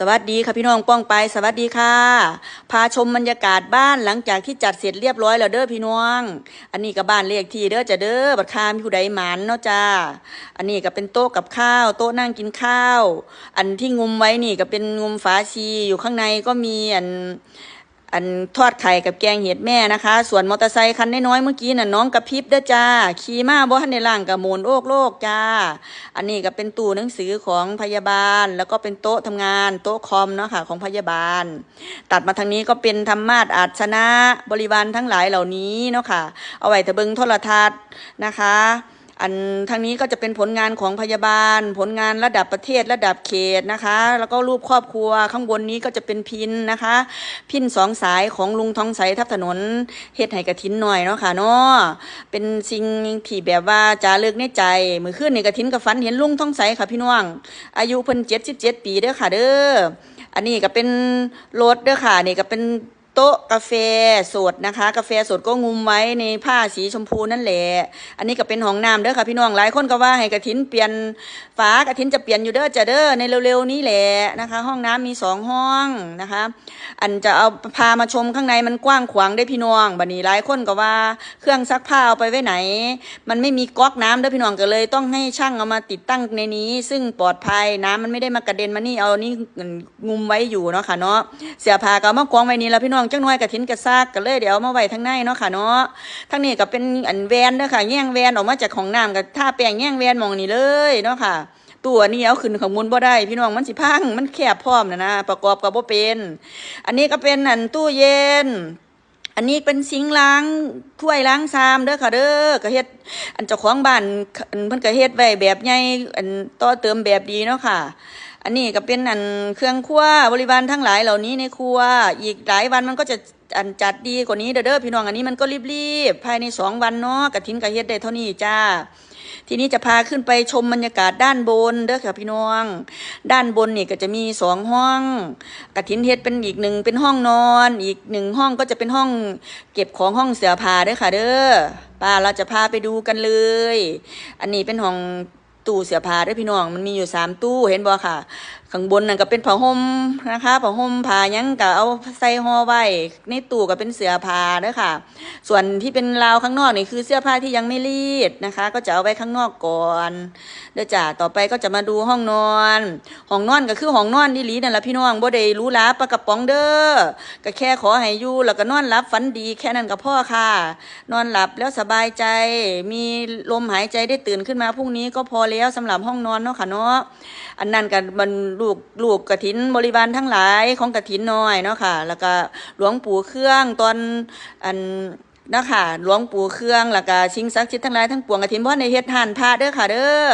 สวัสดีค่ะพี่น้องป้องไป สวัสดีค่ะ พาชมบรรยากาศบ้านหลังจากที่จัดเสร็จเรียบร้อยแล้วเด้อพี่น้อง อันนี้ก็บ้านเลขที่เด้อจะเด้อบัดคามผู้ใดหมันเนาะจ้าอันนี้ก็เป็นโต๊ะกับข้าว โต๊ะนั่งกินข้าว อันที่งุมไว้นี่ก็เป็นงุมฝาชีอยู่ข้างในก็มีอัน อันทอดไข่กับแกงเห็ดแม่นะคะ ส่วนมอเตอร์ไซคันน้อยๆเมื่อกี้น่ะน้องกระพริบเด้อจ้า ขี่มาบ่ทันในล่างกับโมนโอกโลกจ้า อันนี้ก็เป็นตู้หนังสือของพยาบาล แล้วก็เป็นโต๊ะทำงาน โต๊ะคอมเนาะค่ะของพยาบาล ตัดมาทางนี้ก็เป็นธรรมาสอาชนะบริวารทั้งหลายเหล่านี้เนาะค่ะ เอาไว้เถอะเบิงโทรทัศน์นะคะ อันทางนี้ก็จะเป็นผลงานของพยาบาล ผลงานระดับประเทศระดับเขตนะคะ แล้วก็รูปครอบครัวข้างบนนี้ก็จะเป็นพินนะคะ พินสองสายของลุงทองใสทับถนนเฮ็ดให้กระถินหน่อยเนาะค่ะเนาะเป็นสิ่งที่แบบว่าจารึกในใจมือขึ้นในกระถินกับฝันเห็นลุงทองใสค่ะพี่น้อง อายุเพิ่นเจ็ดสิบเจ็ดปีเด้อค่ะเด้ออันนี้ก็เป็นรถเด้อค่ะนี่ก็เป็น โต๊ะกาแฟสดนะคะ กาแฟสดก็งุมไว้ในผ้าสีชมพูนั่นแหละ อันนี้ก็เป็นห้องน้ำเด้อค่ะพี่น้องหลายคนก็ว่าให้กระถินเปลี่ยนฝากระถินจะเปลี่ยนอยู่เด้อจะเด้อในเร็วๆนี้แหละนะคะ ห้องน้ำมีสองห้องนะคะ อันจะเอาพามาชมข้างในมันกว้างขวางได้พี่น้องบัดนี้หลายคนก็ว่าเครื่องซักผ้าเอาไปไว้ไหน มันไม่มีก๊อกน้ำเด้อพี่น้องก็เลย ต้องให้ช่างเอามาติดตั้งในนี้ ซึ่งปลอดภัยน้ำมันไม่ได้มากระเด็นมานี่เอานี่งุมไว้อยู่เนาะค่ะเนาะเสียผ้าก็เอามากองไว้นี่แล้วพี่น้องจังน้อยกระถินกระซากก็เลยเดี๋ยวมาไว้ทั้งในเนาะค่ะเนาะทั้งนี้ก็เป็นอันแวนเด้อค่ะแย่งแวนออกมาจากของน้ำกับท่าแป้งแย่งแวนมองนี่เลยเนาะค่ะ ตัวนี้เอาขึ้นข้างบนบ่ได้ พี่น้องมันสิพังมันแคบพร้อมนะนะประกอบกับบ่เป็น อันนี้ก็เป็นอันตู้เย็นอันนี้เป็นซิงล้างถ้วยล้างชามเด้อค่ะเด้อก็เฮ็ดอันเจ้าของบ้านอันเพิ่นก็เฮ็ดไว้แบบใหญ่อันต่อเติมแบบดีเนาะค่ะ อันนี้ก็เป็นอันเครื่องครัวบริวารทั้งหลายเหล่านี้ในครัว อีกหลายวันมันก็จะอันจัดดีกว่านี้เด้อพี่น้องอันนี้มันก็รีบๆภายในสองวันเนาะกะทินกะเฮ็ดได้เท่านี้จ้า ทีนี้จะพาขึ้นไปชมบรรยากาศด้านบนเด้อค่ะพี่น้อง ด้านบนนี่ก็จะมีสองห้องกระถินเฮ็ดเป็นอีกหนึ่งเป็นห้องนอน อีกหนึ่งห้องก็จะเป็นห้องเก็บของห้องเสือผ้าเด้อค่ะเด้อป้าเราจะพาไปดูกันเลย อันนี้เป็นห้อง ตู้เสื้อผ้าด้วยพี่น้อง มันมีอยู่สามตู้เห็นบ่ค่ะข้างบนนั่นก็เป็นผ้าห่มนะคะผ้าห่มผ้ายังก็เอาใส่ห่อไว้ในตู้ก็เป็นเสื้อผ้าเด้อค่ะ ส่วนที่เป็นราวข้างนอกนี่คือเสื้อผ้าที่ยังไม่รีดนะคะ ก็จะเอาไว้ข้างนอกก่อนเด้อจ้าต่อไปก็จะมาดูห้องนอนห้องนอนก็คือห้องนอนที่ลีนั่นแหละพี่น้องบ่ได้รู้ลาปลากระป๋องเด้อก็แค่ขอให้อยู่แล้วก็นอนหลับฝันดีแค่นั้นก็พ่อค่ะ นอนหลับแล้วสบายใจ มีลมหายใจได้ตื่นขึ้นมาพรุ่งนี้ก็พอแล้วสำหรับห้องนอนเนาะค่ะเนาะอันนั้นกันมันลูกลูกกระถินบริวารทั้งหลายของกระถินน้อยเนาะค่ะ แล้วก็หลวงปู่เครื่องตอนอันนะคะหลวงปู่เครื่องแล้วก็ชิงศักดิ์สิทธิ์ทั้งหลายทั้งปวงกะทินพ่อในเฮ็ดทานพระเด้อค่ะเด้อ